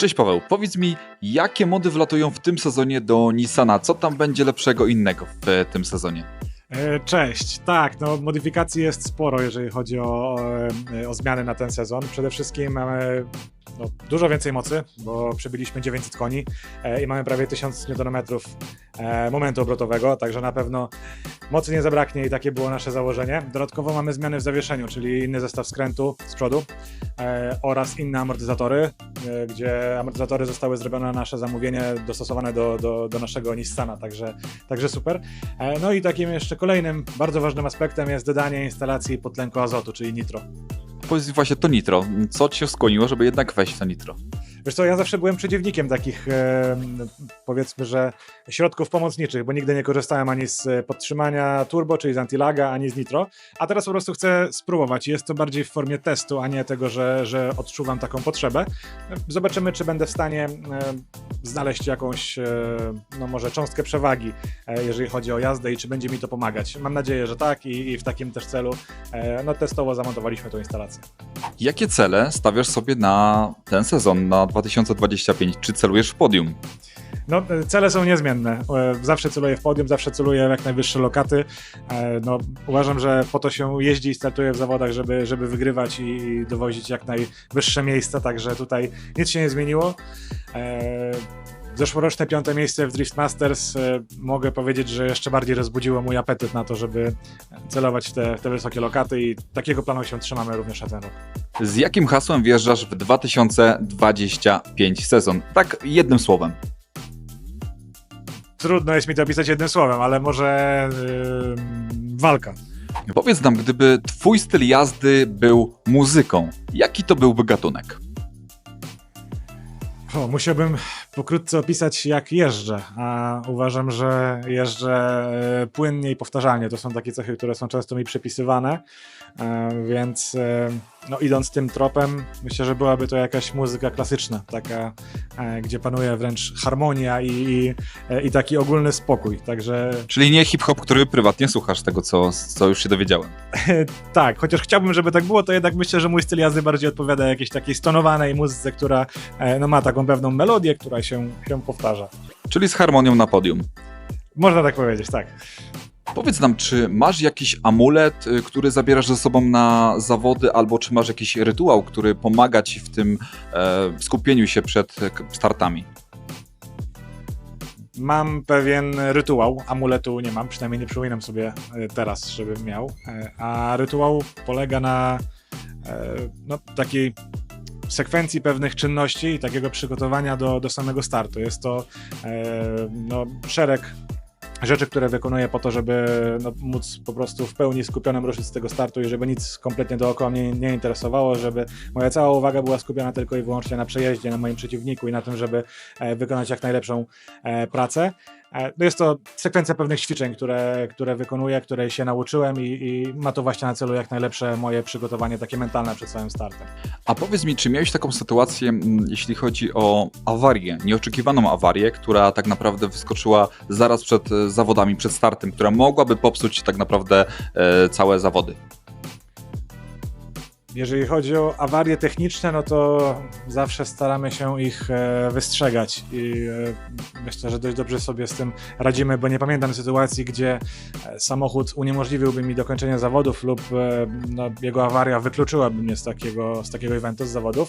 Cześć Paweł, powiedz mi, jakie mody wlatują w tym sezonie do Nissana? Co tam będzie lepszego innego w e, tym sezonie? E, Cześć. Tak, no modyfikacji jest sporo, jeżeli chodzi o, o, o zmiany na ten sezon. Przede wszystkim mamy no, dużo więcej mocy, bo przebiliśmy 900 koni e, i mamy prawie 1000 Nm e, momentu obrotowego, także na pewno mocy nie zabraknie i takie było nasze założenie. Dodatkowo mamy zmiany w zawieszeniu, czyli inny zestaw skrętu z przodu e, oraz inne amortyzatory, e, gdzie amortyzatory zostały zrobione na nasze zamówienie, dostosowane do, do, do naszego Nissana, także, także super. E, No i takim jeszcze kolejnym bardzo ważnym aspektem jest dodanie instalacji podtlenku azotu, czyli nitro. Powiedz właśnie to nitro. Co cię skłoniło, żeby jednak wejść to nitro? Wiesz co, ja zawsze byłem przeciwnikiem takich, e, powiedzmy, że środków pomocniczych, bo nigdy nie korzystałem ani z e, podtrzymania turbo, czyli z antilaga, ani z nitro, a teraz po prostu chcę spróbować. Jest to bardziej w formie testu, a nie tego, że, że odczuwam taką potrzebę. Zobaczymy, czy będę w stanie e, znaleźć jakąś, e, no może cząstkę przewagi, e, jeżeli chodzi o jazdę i czy będzie mi to pomagać. Mam nadzieję, że tak i, i w takim też celu, e, no testowo zamontowaliśmy tą instalację. Jakie cele stawiasz sobie na ten sezon, na 2025? Czy celujesz w podium? No, e, cele są niezmienne. E, Zawsze celuję w podium, zawsze celuję jak najwyższe lokaty. E, No, uważam, że po to się jeździ i startuje w zawodach, żeby, żeby wygrywać i, i dowozić jak najwyższe miejsca, także tutaj nic się nie zmieniło. Zeszłoroczne piąte miejsce w Drift Masters e, mogę powiedzieć, że jeszcze bardziej rozbudziło mój apetyt na to, żeby celować w te, w te wysokie lokaty i takiego planu się trzymamy również na ten rok. Z jakim hasłem wjeżdżasz w 2025 sezon? Tak jednym słowem. Trudno jest mi to opisać jednym słowem, ale może yy, walka. Powiedz nam, gdyby twój styl jazdy był muzyką, jaki to byłby gatunek? O, musiałbym pokrótce opisać, jak jeżdżę. A uważam, że jeżdżę e, płynnie i powtarzalnie. To są takie cechy, które są często mi przypisywane. E, Więc e, no, idąc tym tropem, myślę, że byłaby to jakaś muzyka klasyczna, taka, gdzie panuje wręcz harmonia i, i, i taki ogólny spokój. Także Czyli nie hip-hop, który prywatnie słuchasz, tego co, co już się dowiedziałem. tak, chociaż chciałbym, żeby tak było, to jednak myślę, że mój styl jazdy bardziej odpowiada jakiejś takiej stonowanej muzyce, która no, ma taką pewną melodię, która się, się powtarza. Czyli z harmonią na podium. Można tak powiedzieć, tak. Powiedz nam, czy masz jakiś amulet, y, który zabierasz ze sobą na zawody, albo czy masz jakiś rytuał, który pomaga ci w tym e, skupieniu się przed e, startami? Mam pewien rytuał, amuletu nie mam, przynajmniej nie przypominam sobie e, teraz, żebym miał, E, a rytuał polega na no, takiej sekwencji pewnych czynności i takiego przygotowania do, do samego startu. Jest to e, no, szereg rzeczy, które wykonuję po to, żeby no, móc po prostu w pełni skupionym ruszyć z tego startu i żeby nic kompletnie dookoła mnie nie interesowało, żeby moja cała uwaga była skupiona tylko i wyłącznie na przejeździe, na moim przeciwniku i na tym, żeby e, wykonać jak najlepszą e, pracę. E, No jest to sekwencja pewnych ćwiczeń, które, które wykonuję, której się nauczyłem i, i ma to właśnie na celu jak najlepsze moje przygotowanie takie mentalne przed samym startem. A powiedz mi, czy miałeś taką sytuację, jeśli chodzi o awarię, nieoczekiwaną awarię, która tak naprawdę wyskoczyła zaraz przed e, zawodami, przed startem, która mogłaby popsuć tak naprawdę e, całe zawody? Jeżeli chodzi o awarie techniczne, no to zawsze staramy się ich e, wystrzegać i e, myślę, że dość dobrze sobie z tym radzimy, bo nie pamiętam sytuacji, gdzie e, samochód uniemożliwiłby mi dokończenie zawodów lub no, jego awaria wykluczyłaby mnie z takiego, z takiego eventu, z zawodów.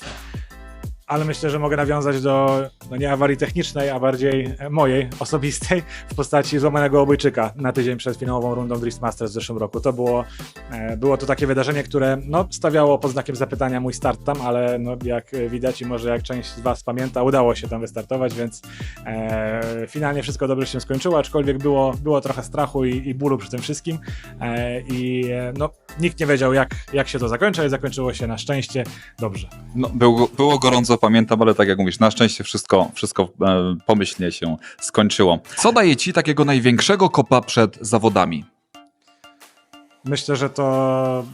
Ale myślę, że mogę nawiązać do no nie awarii technicznej, a bardziej mojej, osobistej, w postaci złamanego obojczyka na tydzień przed finałową rundą Drift Masters w zeszłym roku. To było E, Było to takie wydarzenie, które no, stawiało pod znakiem zapytania mój start tam, ale no, jak widać i może jak część z Was pamięta, udało się tam wystartować, więc e, finalnie wszystko dobrze się skończyło, aczkolwiek było, było trochę strachu i, i bólu przy tym wszystkim e, i e, no, nikt nie wiedział jak, jak się to zakończy, ale zakończyło się na szczęście dobrze. No, było, było gorąco, pamiętam, ale tak jak mówisz, na szczęście wszystko, wszystko e, pomyślnie się skończyło. Co daje ci takiego największego kopa przed zawodami? Myślę, że to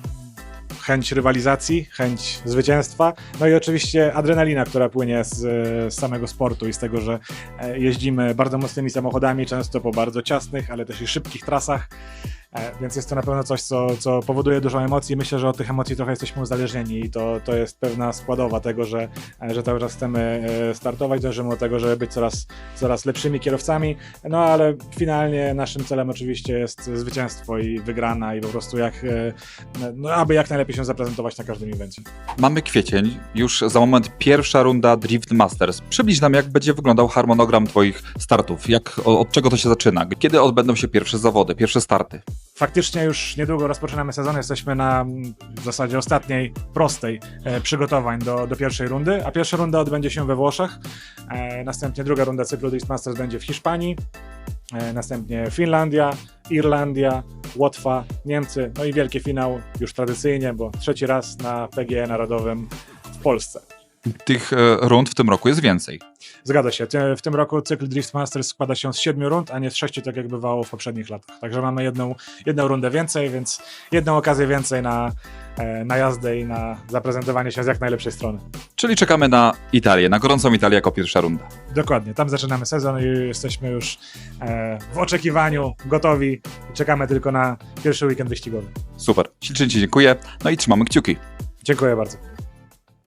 chęć rywalizacji, chęć zwycięstwa, no i oczywiście adrenalina, która płynie z, z samego sportu i z tego, że e, jeździmy bardzo mocnymi samochodami, często po bardzo ciasnych, ale też i szybkich trasach Więc jest to na pewno coś, co, co powoduje dużo emocji. Myślę, że od tych emocji trochę jesteśmy uzależnieni i to, to jest pewna składowa tego, że, e, że cały czas chcemy e, startować, dążymy do tego, żeby być coraz, coraz lepszymi kierowcami. No ale finalnie naszym celem oczywiście jest zwycięstwo i wygrana i po prostu jak, e, no, aby jak najlepiej się zaprezentować na każdym evencie. Mamy kwiecień, już za moment pierwsza runda Drift Masters. Przybliż nam, jak będzie wyglądał harmonogram Twoich startów, jak, od czego to się zaczyna, kiedy odbędą się pierwsze zawody, pierwsze starty. Faktycznie już niedługo rozpoczynamy sezon, jesteśmy na mm, w zasadzie ostatniej, prostej e, przygotowań do, do pierwszej rundy, a pierwsza runda odbędzie się we Włoszech, e, następnie druga runda cyklu Drift Masters będzie w Hiszpanii, e, następnie Finlandia, Irlandia, Łotwa, Niemcy, no i wielki finał już tradycyjnie, bo trzeci raz na PGE Narodowym w Polsce. Tych e, rund w tym roku jest więcej. Zgadza się. W tym roku cykl Drift Masters składa się z siedmiu rund, a nie z sześciu, tak jak bywało w poprzednich latach. Także mamy jedną, jedną rundę więcej, więc jedną okazję więcej na, e, na jazdę i na zaprezentowanie się z jak najlepszej strony. Czyli czekamy na Italię, na gorącą Italię jako pierwsza runda. Dokładnie. Tam zaczynamy sezon i jesteśmy już e, w oczekiwaniu, gotowi. Czekamy tylko na pierwszy weekend wyścigowy. Super. Ślicznie Ci dziękuję, no i trzymamy kciuki. Dziękuję bardzo.